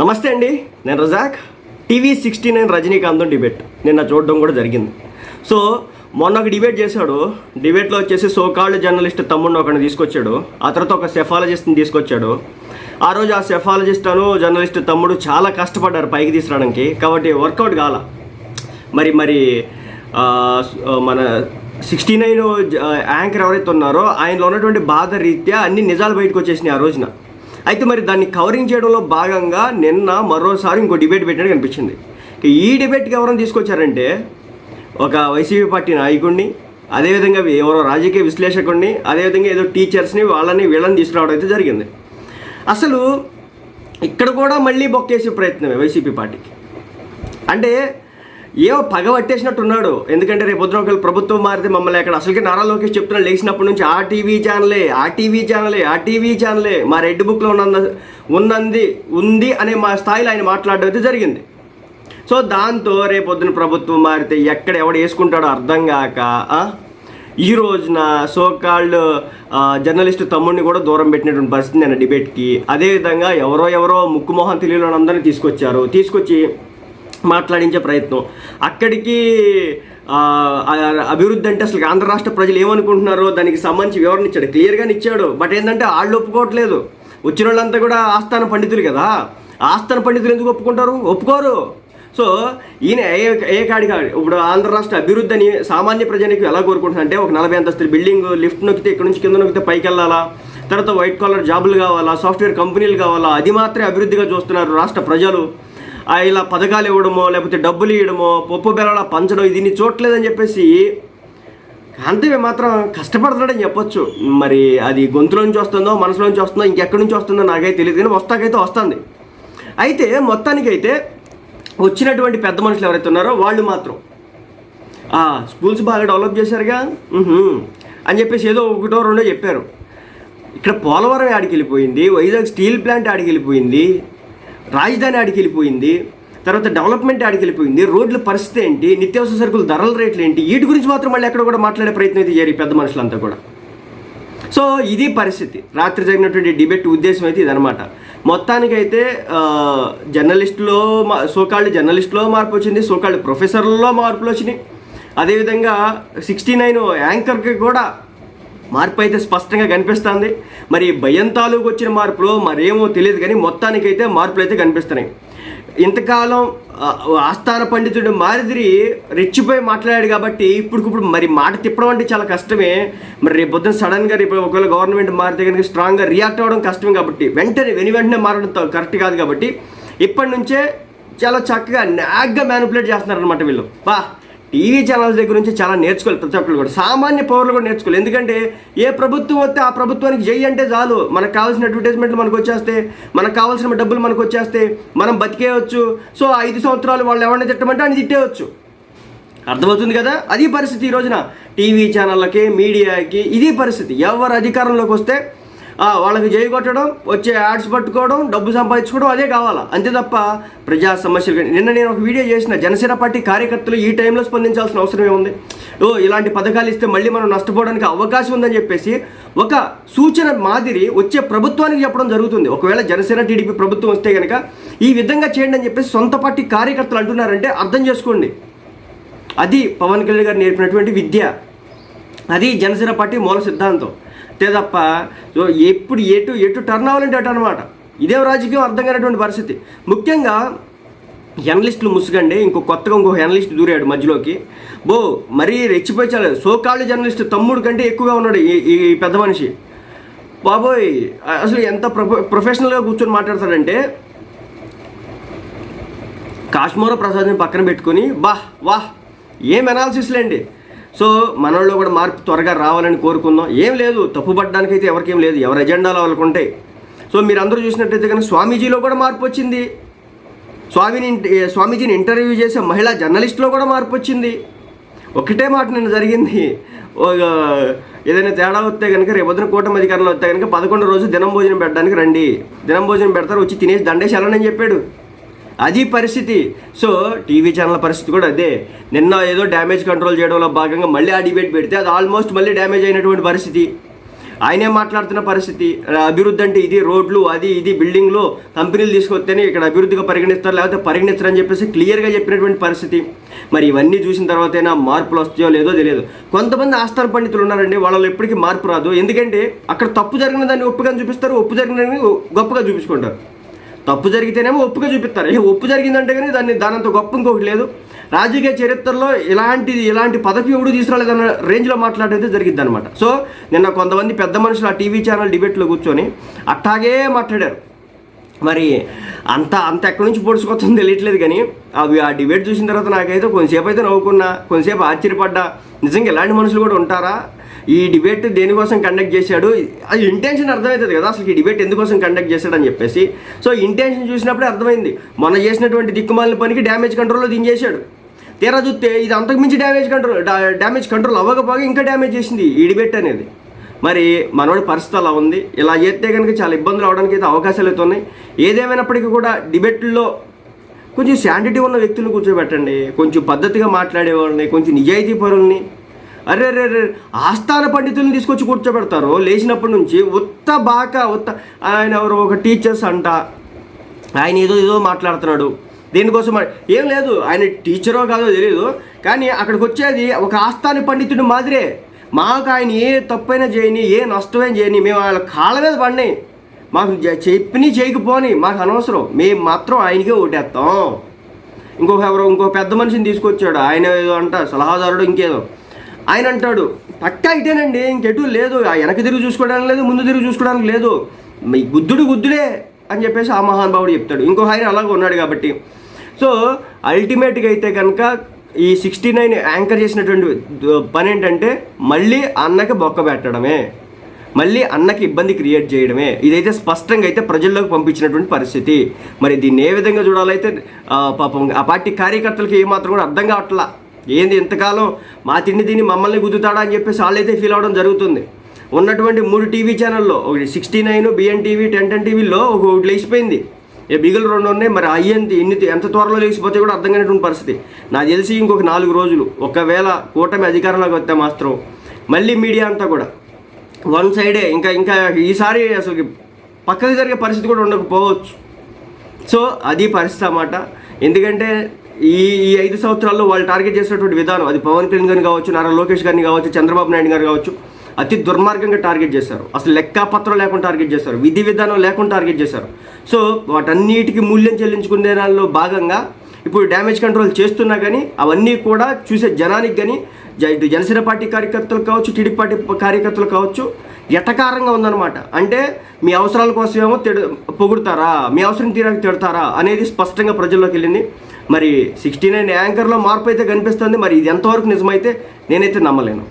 నమస్తే అండి నేను Razak. TV sixty nine Rajinikanth debate. నిన్న చూడడం కూడా జరిగింది. సో మొన్న ఒక డిబేట్ చేశాడు. డిబేట్లో వచ్చేసి సోకాళ్ళు జర్నలిస్ట్ తమ్ముడిని ఒకరిని తీసుకొచ్చాడు. ఆ తర్వాత ఒక సెఫాలజిస్ట్ని తీసుకొచ్చాడు. ఆ రోజు ఆ సెఫాలజిస్ట్ అను జర్నలిస్ట్ తమ్ముడు చాలా కష్టపడ్డారు పైకి తీసుకురావడానికి. కాబట్టి వర్కౌట్ కాల. మరి మరి మన సిక్స్టీ నైన్ యాంకర్ ఎవరైతే ఉన్నారో ఆయనలో ఉన్నటువంటి బాధ రీత్యా అన్ని నిజాలు బయటకు వచ్చేసినాయి ఆ రోజున. అయితే మరి దాన్ని కవరింగ్ చేయడంలో భాగంగా నిన్న మరోసారి ఇంకో డిబేట్ పెట్టినట్టు కనిపించింది. ఈ డిబేట్కి ఎవరైనా తీసుకొచ్చారంటే ఒక వైసీపీ పార్టీ నాయకుడిని అదేవిధంగా ఎవరో రాజకీయ విశ్లేషకుడిని అదేవిధంగా ఏదో టీచర్స్ని వాళ్ళని వీళ్ళని తీసుకురావడం అయితే జరిగింది. అసలు ఇక్కడ కూడా మళ్ళీ బొక్కేసే ప్రయత్నమే వైసీపీ పార్టీకి. అంటే ఏవో పగ ఉన్నాడు. ఎందుకంటే రేపు పొద్దున ఒకవేళ ప్రభుత్వం మారితే మమ్మల్ని అక్కడ అసలుకి నారా లోకేష్ చెప్తున్నా లేచినప్పటి నుంచి ఆ టీవీ ఛానలే ఆ టీవీ ఛానలే ఆ టీవీ ఛానలే మా రెడ్ బుక్లో ఉన్న ఉన్నది ఉంది అనే మా స్థాయిలో ఆయన మాట్లాడడం అయితే జరిగింది. సో దాంతో రేపు పొద్దున ప్రభుత్వం మారితే ఎక్కడ ఎవడు వేసుకుంటాడో అర్థం కాక ఈ రోజున సోకాల్డ్ జర్నలిస్ట్ తమ్ముడిని కూడా దూరం పెట్టినటువంటి పరిస్థితి నేను డిబేట్కి. అదేవిధంగా ఎవరో ఎవరో ముక్కు మొహం తెలియని అందరినీ తీసుకొచ్చారు. తీసుకొచ్చి మాట్లాడించే ప్రయత్నం. అక్కడికి అభివృద్ధి అంటే అసలు ఆంధ్ర రాష్ట్ర ప్రజలు ఏమనుకుంటున్నారో దానికి సంబంధించి వివరణ ఇచ్చాడు. క్లియర్గానే ఇచ్చాడు. బట్ ఏంటంటే వాళ్ళు ఒప్పుకోవట్లేదు. వచ్చిన వాళ్ళంతా కూడా ఆస్థాన పండితులు కదా. ఆస్థాన పండితులు ఎందుకు ఒప్పుకుంటారు? ఒప్పుకోరు. సో ఈయన ఏ ఏ కాడి కాడి? ఇప్పుడు ఆంధ్ర రాష్ట్ర అభివృద్ధి అని సామాన్య ప్రజలకు ఎలా కోరుకుంటున్నా అంటే ఒక నలభై అంతస్తుల బిల్డింగ్ లిఫ్ట్ నొక్కితే ఇక్కడ నుంచి కింద నొక్కితే పైకి వెళ్ళాలా? తర్వాత వైట్ కాలర్ జాబులు కావాలా? సాఫ్ట్వేర్ కంపెనీలు కావాలా? అది మాత్రమే అభివృద్ధిగా చూస్తున్నారు రాష్ట్ర ప్రజలు. ఇలా పథకాలు ఇవ్వడమో లేకపోతే డబ్బులు ఇవ్వడమో పప్పు బెల్లలా పంచడం దీన్ని చూడలేదని చెప్పేసి కాంతివి మాత్రం కష్టపడుతున్నాడని చెప్పొచ్చు. మరి అది గొంతులోంచి వస్తుందో మనసులోంచి వస్తుందో ఇంకెక్కడి నుంచి వస్తుందో నాకైతే తెలియదు కానీ వస్తాకైతే వస్తుంది. అయితే మొత్తానికైతే వచ్చినటువంటి పెద్ద మనుషులు ఎవరైతే ఉన్నారో వాళ్ళు మాత్రం. స్కూల్స్ బాగా డెవలప్ చేశారుగా అని చెప్పేసి ఏదో ఒకటో రెండో చెప్పారు. ఇక్కడ పోలవరం ఆడికి వెళ్ళిపోయింది వైజాగ్ స్టీల్ ప్లాంట్ ఆడికి వెళ్ళిపోయింది రాజధాని ఆడికి వెళ్ళిపోయింది తర్వాత డెవలప్మెంట్ ఆడికి వెళ్ళిపోయింది రోడ్ల పరిస్థితి ఏంటి నిత్యావసర సరుకుల ధరల రేట్లు ఏంటి వీటి గురించి మాత్రం మళ్ళీ ఎక్కడ కూడా మాట్లాడే ప్రయత్నం అయితే చేయరు పెద్ద మనుషులంతా కూడా. సో ఇది పరిస్థితి. రాత్రి జరిగినటువంటి డిబేట్ ఉద్దేశం అయితే ఇదనమాట మొత్తానికైతే జర్నలిస్టులో మా సోకాళ్ళు జర్నలిస్టులో మార్పు వచ్చింది సోకాళ్ళు ప్రొఫెసర్లలో మార్పులు వచ్చినాయి. అదేవిధంగా సిక్స్టీ నైన్ యాంకర్కి కూడా మార్పు అయితే స్పష్టంగా కనిపిస్తుంది. మరి భయం తాలూకు వచ్చిన మార్పులో మరేమో తెలియదు కానీ మొత్తానికైతే మార్పులు అయితే కనిపిస్తున్నాయి. ఇంతకాలం ఆస్థాన పండితుడు మారిదిరి రెచ్చిపోయి మాట్లాడాడు కాబట్టి ఇప్పుడుకిప్పుడు మరి మాట తిప్పడం అంటే చాలా కష్టమే. మరి రేపు పొద్దున సడన్గా రేపు ఒకవేళ గవర్నమెంట్ మారితే కనుక స్ట్రాంగ్గా రియాక్ట్ అవ్వడం కష్టం కాబట్టి వెంటనే వెని వెంటనే మారడం కరెక్ట్ కాదు కాబట్టి ఇప్పటి నుంచే చాలా చక్కగా నాగ్గా మ్యానిపులేట్ చేస్తున్నారు అనమాట వీళ్ళు. బా! టీవీ ఛానల్స్ దగ్గర నుంచి చాలా నేర్చుకోవాలి ప్రతి ఒక్కరు కూడా. సామాన్య పౌరులు కూడా నేర్చుకోవాలి. ఎందుకంటే ఏ ప్రభుత్వం వస్తే ఆ ప్రభుత్వానికి జై అంటే చాలు. మనకు కావాల్సిన అడ్వర్టైజ్మెంట్లు మనకు వచ్చేస్తే మనకు కావాల్సిన డబ్బులు మనకు వచ్చేస్తే మనం బతికేయవచ్చు సో ఐదు సంవత్సరాలు వాళ్ళు ఎవరిని తిట్టమంటే అని తిట్టేయచ్చు. అర్థమవుతుంది కదా? అది పరిస్థితి ఈ రోజున. టీవీ ఛానళ్ళకి మీడియాకి ఇది పరిస్థితి. ఎవరు అధికారంలోకి వస్తే వాళ్ళకి జై కొట్టడం వచ్చే యాడ్స్ పట్టుకోవడం డబ్బు సంపాదించుకోవడం అదే కావాలా? అంతే తప్ప ప్రజా సమస్యలు నిన్న నేను ఒక వీడియో చేసిన జనసేన పార్టీ కార్యకర్తలు ఈ టైంలో స్పందించాల్సిన అవసరం ఏముంది? ఓ ఇలాంటి పథకాలు ఇస్తే మళ్ళీ మనం నష్టపోవడానికి అవకాశం ఉందని చెప్పేసి ఒక సూచన మాదిరి వచ్చే ప్రభుత్వానికి చెప్పడం జరుగుతుంది. ఒకవేళ జనసేన టీడీపీ ప్రభుత్వం వస్తే కనుక ఈ విధంగా చేయండి అని చెప్పేసి సొంత పార్టీ కార్యకర్తలు అంటున్నారంటే అర్థం చేసుకోండి. అది పవన్ కళ్యాణ్ గారు నేర్పినటువంటి విద్య. అది జనసేన పార్టీ మూల సిద్ధాంతం. అంతే తప్ప ఎప్పుడు ఎటు ఎటు టర్న్ అవ్వాలంటే అటు అనమాట ఇదే రాజకీయం అర్థం కానటువంటి పరిస్థితి. ముఖ్యంగా జర్నలిస్టులు ముసుగండి ఇంకో కొత్తగా ఇంకో జర్నలిస్ట్ దూరాడు మధ్యలోకి. బో మరీ రెచ్చిపోయి సోకాళ్ళు జర్నలిస్ట్ తమ్ముడు కంటే ఎక్కువగా ఉన్నాడు ఈ ఈ పెద్ద మనిషి. బాబోయ్ అసలు ఎంత ప్రొఫె ప్రొఫెషనల్గా కూర్చొని మాట్లాడతాడంటే కాశ్మీర ప్రసాద్ని పక్కన పెట్టుకొని వాహ్ వాహ్ ఏం అనాలిసిస్లేండి సో మనలో కూడా మార్పు త్వరగా రావాలని కోరుకుందాం. ఏం లేదు తప్పుపడడానికి అయితే ఎవరికేం లేదు ఎవరి ఎజెండాలో వాళ్ళకు ఉంటాయి. సో మీరు అందరూ చూసినట్టయితే కానీ స్వామీజీలో కూడా మార్పు వచ్చింది. స్వామిని స్వామీజీని ఇంటర్వ్యూ చేసే మహిళా జర్నలిస్ట్లో కూడా మార్పు వచ్చింది. ఒకటే మాట నిన్న జరిగింది. ఏదైనా తేడా వస్తే కనుక రేపొద్దున కూటమి అధికారంలో వస్తే కనుక పదకొండు రోజు దినం భోజనం పెట్టడానికి రండి. దినం భోజనం పెడతారు వచ్చి తినేసి దండేసి వెళ్ళనని చెప్పాడు. అది పరిస్థితి. సో టీవీ ఛానల్ పరిస్థితి కూడా అదే. నిన్న ఏదో డ్యామేజ్ కంట్రోల్ చేయడంలో భాగంగా మళ్ళీ ఆ డిబేట్ పెడితే అది ఆల్మోస్ట్ మళ్ళీ డ్యామేజ్ అయినటువంటి పరిస్థితి. ఆయనే మాట్లాడుతున్న పరిస్థితి. అభివృద్ధి అంటే ఇది రోడ్లు అది ఇది బిల్డింగ్లు కంపెనీలు తీసుకొస్తేనే ఇక్కడ అభివృద్ధిగా పరిగణిస్తారు లేకపోతే పరిగణిస్తారు చెప్పేసి క్లియర్గా చెప్పినటువంటి పరిస్థితి. మరి ఇవన్నీ చూసిన తర్వాతైనా మార్పులు వస్తాయో లేదో తెలియదు. కొంతమంది ఆస్థాన పండితులు ఉన్నారండి వాళ్ళలో ఎప్పటికీ మార్పు రాదు. ఎందుకంటే అక్కడ తప్పు జరిగిన దాన్ని ఒప్పుగా చూపిస్తారు ఒప్పు జరిగిన దాన్ని గొప్పగా చూపించుకుంటారు. తప్పు జరిగితేనేమో ఒప్పుగా చూపిస్తారు. ఏ ఒప్పు జరిగిందంటే కానీ దాన్ని దానంత గొప్ప ఇంకొకటి లేదు. రాజకీయ చరిత్రలో ఇలాంటి ఇలాంటి పదవి ఎవడు తీసుకురాలేదన్న రేంజ్లో మాట్లాడేది జరిగింది అనమాట సో నిన్న కొంతమంది పెద్ద మనుషులు ఆ టీవీ ఛానల్ డిబేట్లో కూర్చొని అట్టాగే మాట్లాడారు. మరి అంత అంత ఎక్కడి నుంచి పొడుచుకొస్తుందో తెలియట్లేదు కానీ అవి ఆ డిబేట్ చూసిన తర్వాత నాకైతే కొంతసేపు అయితే నవ్వుకున్నా కొంతసేపు ఆశ్చర్యపడ్డా. నిజంగా ఇలాంటి మనుషులు కూడా ఉంటారా? ఈ డిబేట్ దేనికోసం కండక్ట్ చేశాడు? అది ఇంటెన్షన్ అర్థమవుతుంది కదా అసలు ఈ డిబేట్ ఎందుకోసం కండక్ట్ చేశాడని చెప్పేసి. సో ఇంటెన్షన్ చూసినప్పుడే అర్థమైంది. మొన్న చేసినటువంటి దిక్కుమాలిన పనికి డ్యామేజ్ కంట్రోల్లో దించేశాడు. తీరా చూస్తే ఇది అంతకుమించి డ్యామేజ్ కంట్రోల్ డ్యామేజ్ కంట్రోల్ అవ్వకపోగా ఇంకా డ్యామేజ్ చేసింది ఈ డిబేట్ అనేది. మరి మనోడి పరిస్థితి అలా ఉంది. ఇలా చేస్తే కనుక చాలా ఇబ్బందులు అవడానికి అయితే అవకాశాలు అయితే ఉన్నాయి. ఏదేమైనప్పటికీ కూడా డిబేట్లో కొంచెం శాంటిటీ ఉన్న వ్యక్తులు కూర్చోబెట్టండి. కొంచెం పద్ధతిగా మాట్లాడేవాళ్ళని కొంచెం నిజాయితీ పరుల్ని అరే అరే అరే ఆస్థాన పండితుల్ని తీసుకొచ్చి కూర్చోబెడతారు. లేచినప్పటి నుంచి ఉత్త బాక ఉత్త ఆయన ఎవరు ఒక టీచర్స్ అంట. ఆయన ఏదో ఏదో మాట్లాడుతున్నాడు. దీనికోసం ఏం లేదు ఆయన టీచరో కాదో తెలియదు కానీ అక్కడికి వచ్చేది ఒక ఆస్థాన పండితుడి మాదిరే. మాకు ఆయన ఏ తప్పైనా చేయని ఏ నష్టమైనా చేయని మేము వాళ్ళ కాళ్ళ మీద పడినాయి. మాకు చెప్పిని చేయకపోని మాకు అనవసరం. మేము మాత్రం ఆయనకే ఓటేస్తాం. ఇంకొక ఎవరో ఇంకో పెద్ద మనిషిని తీసుకొచ్చాడు. ఆయన ఏదో అంట సలహాదారుడు ఇంకేదో. ఆయన అంటాడు పక్కా ఇటేనండి ఇంకెటు లేదు. ఆ వెనక తిరిగి చూసుకోవడానికి లేదు ముందు తిరిగి చూసుకోవడానికి లేదు. మీ బుద్ధుడు బుద్ధుడే అని చెప్పేసి ఆ మహానుభావుడు చెప్తాడు. ఇంకో ఆయన అలాగే ఉన్నాడు కాబట్టి. సో అల్టిమేట్గా అయితే కనుక ఈ సిక్స్టీ నైన్ యాంకర్ చేసినటువంటి పని ఏంటంటే మళ్ళీ అన్నకి బొక్క పెట్టడమే. మళ్ళీ అన్నకి ఇబ్బంది క్రియేట్ చేయడమే. ఇదైతే స్పష్టంగా అయితే ప్రజల్లోకి పంపించినటువంటి పరిస్థితి. మరి దీన్ని ఏ విధంగా చూడాలైతే పాపం ఆ పార్టీ కార్యకర్తలకి ఏమాత్రం కూడా అర్థం కావట్లా. ఏంది ఇంతకాలం మా తిండి తిని మమ్మల్ని గుద్దుతాడా అని చెప్పేసి వాళ్ళైతే ఫీల్ అవడం జరుగుతుంది. ఉన్నటువంటి మూడు టీవీ ఛానల్లో ఒకటి sixty nine BN TV ten ten టీవీలో ఒక ఒకటి లేచిపోయింది. ఏ బిగులు రెండు ఉన్నాయి మరి అయ్యేంత ఎన్ని ఎంత త్వరలో లేచిపోతే కూడా అర్థం కానిటువంటి పరిస్థితి. నాకు తెలిసి ఇంకొక నాలుగు రోజులు ఒకవేళ కూటమి అధికారంలోకి వస్తే మాత్రం మళ్ళీ మీడియా అంతా కూడా వన్ సైడే ఇంకా ఇంకా ఈసారి అసలు పక్కకి జరిగే పరిస్థితి కూడా ఉండకపోవచ్చు. సో అది పరిస్థితి అన్నమాట. ఎందుకంటే ఈ ఈ ఐదు సంవత్సరాల్లో వాళ్ళు టార్గెట్ చేసినటువంటి విధానం అది పవన్ కళ్యాణ్ గారిని కావచ్చు నారా లోకేష్ గారిని కావచ్చు చంద్రబాబు నాయుడు గారు కావచ్చు అతి దుర్మార్గంగా టార్గెట్ చేశారు. అసలు లెక్కపత్రం లేకుండా టార్గెట్ చేశారు. విధి విధానం లేకుండా టార్గెట్ చేశారు. సో వాటన్నిటికీ మూల్యం చెల్లించుకునే దానిలో భాగంగా ఇప్పుడు డ్యామేజ్ కంట్రోల్ చేస్తున్నా కానీ అవన్నీ కూడా చూసే జనానికి కానీ ఇటు జనసేన పార్టీ కార్యకర్తలు కావచ్చు టీడీపీ పార్టీ కార్యకర్తలు కావచ్చు ఎటకారంగా ఉందన్నమాట. అంటే మీ అవసరాల కోసమేమో తిడ పొగుడతారా మీ అవసరం తీరాక తిడతారా అనేది స్పష్టంగా ప్రజల్లోకి వెళ్ళింది. మరి సిక్స్టీ నైన్ యాంకర్లో మార్పు అయితే కనిపిస్తుంది. మరి ఇది ఎంతవరకు నిజమైతే నేనైతే నమ్మలేను.